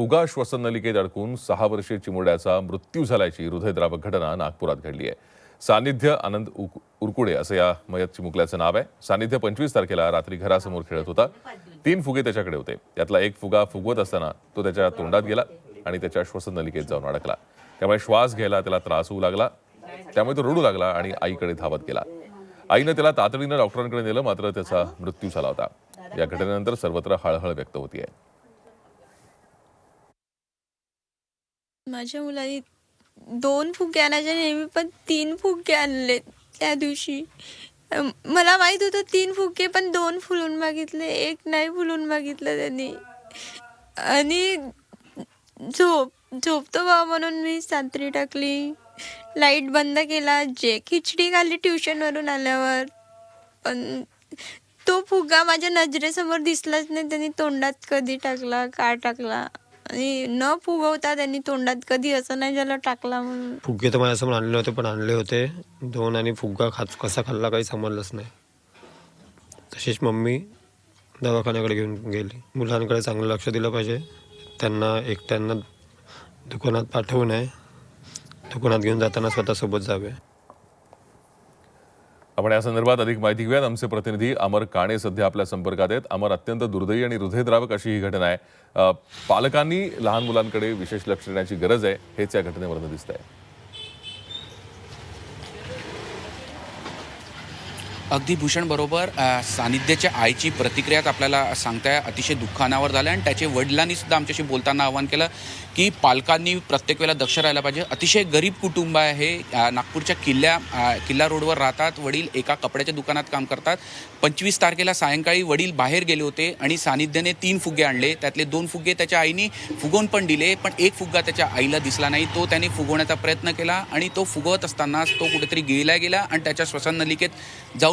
फुगा श्वसननलिकेत अडकून सहा वर्षीय चिमुरड्याचा मृत्यू झाल्याची हृदयद्रावक घटना नागपुरात घडली आहे. सानिध्य आनंद उक- उरकुडे असं या मयत चिमुकल्याचं नाव आहे. सानिध्य पंचवीस तारखेला रात्री घरासमोर खेळत होता. तीन फुगे त्याच्याकडे होते. त्यातला एक फुगा फुगवत असताना तो त्याच्या तोंडात गेला आणि त्याच्या श्वसन नलिकेत जाऊन अडकला. त्यामुळे श्वास घ्यायला त्याला त्रास होऊ लागला. त्यामुळे तो रडू लागला आणि आईकडे धावत गेला. आईनं त्याला तातडीनं डॉक्टरांकडे नेलं मात्र त्याचा मृत्यू झाला होता. या घटनेनंतर सर्वत्र हळहळ व्यक्त होतीये. माझ्या मुलाने दोन फुगे आणायचे नेहमी पण तीन फुगे आणले त्या दिवशी. मला माहीत होतं तीन फुगे पण दोन फुलून मागितले एक नाही फुलून मागितलं त्यांनी. आणि झोप झोपतो बा म्हणून मी सांत्री टाकली. लाइट बंद केला जे खिचडी खाल्ली ट्युशनवरून आल्यावर. पण तो फुगा माझ्या नजरेसमोर दिसलाच नाही त्यांनी तोंडात कधी टाकला का टाकला. आणि न फुगवता त्यांनी तोंडात कधी असं नाही ज्याला टाकला म्हणून. फुगे तर माझ्यासमोर आणले होते पण आणले होते. दोन आणि फुगा खात कसा खाल्ला काही समजलंच नाही. तशीच मम्मी दवाखान्याकडे घेऊन गेली. मुलांकडे चांगलं लक्ष दिलं पाहिजे. त्यांना एकट्यांना दुकानात पाठवू नये. दुकानात घेऊन जाताना स्वतःसोबत जावे. आपण या संदर्भात अधिक माहिती घेऊयात. आमचे प्रतिनिधी अमर काणे सध्या आपल्या संपर्कात आहेत. अमर अत्यंत दुर्दैवी आणि हृदयद्रावक अशी ही घटना आहे. पालकांनी लहान मुलांकडे विशेष लक्ष देण्याची गरज आहे. हेच या घटनेवरून दिसत आहे अगदी भूषण बरोबर सानिध्याच्या आईची प्रतिक्रियात आपल्याला सांगताय अतिशय दुःखानावर झालं आणि त्याचे वडिलांनी सुद्धा आमच्याशी बोलताना आवाहन केलं की पालकांनी प्रत्येक वेळेला दक्ष राहायला पाहिजे. अतिशय गरीब कुटुंब आहे नागपूरच्या किल्ल्या किल्ला रोडवर राहतात वडील एका कपड्याच्या दुकानात काम करतात. पंचवीस तारखेला सायंकाळी वडील बाहेर गेले होते आणि सानिध्याने तीन फुगे आणले. त्यातले दोन फुगे त्याच्या आईने फुगवून पण दिले पण एक फुगा त्याच्या आईला दिसला नाही. तो त्याने फुगवण्याचा प्रयत्न केला आणि तो फुगवत असतानाच तो कुठेतरी गेला गेला आणि त्याच्या श्वसन नलिकेत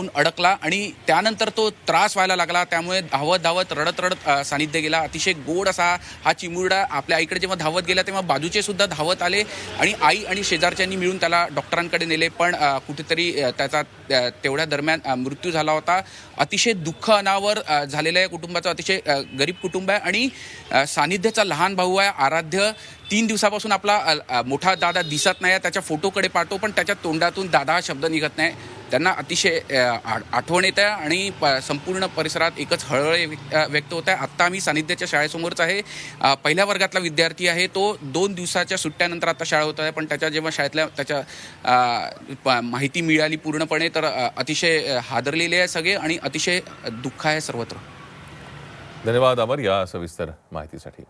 जाऊन अडकला आणि त्यानंतर तो त्रास व्हायला लागला. त्यामुळे धावत धावत रडत रडत सानिध्य गेला. अतिशय गोड असा हा चिमुरडा आपल्या आईकडे जेव्हा धावत गेला तेव्हा बाजूचे सुद्धा धावत आले आणि आई आणि शेजारच्यांनी मिळून त्याला डॉक्टरांकडे नेले. पण कुठेतरी त्याचा तेवढ्या दरम्यान मृत्यू झाला होता. अतिशय दुःख अनावर अ, झालेलं आहे कुटुंबाचं. अतिशय गरीब कुटुंब आहे आणि सानिध्याचा लहान भाऊ आहे. आराध्य तीन दिवसापासून आपला मोठा दादा दिसत नाही त्याच्या फोटोकडे पाहतो पण त्याच्या तोंडातून दादा हा शब्द निघत नाही. त्यांना अतिशय आठवण येत आहे आणि प- संपूर्ण परिसरात एकच हळहळ व्यक्त- व्यक्त होत आहे. आत्ता आम्ही सानिध्याच्या शाळेसमोरच आहे. पहिल्या वर्गातला विद्यार्थी आहे तो दोन दिवसाच्या सुट्ट्यानंतर आता शाळा होत आहे. पण त्याच्या जेव्हा शाळेतल्या त्याच्या प- माहिती मिळाली पूर्णपणे तर अतिशय हादरलेले आहे सगळे आणि अतिशय दुःख आहे सर्वत्र. धन्यवाद अमर या सविस्तर माहितीसाठी.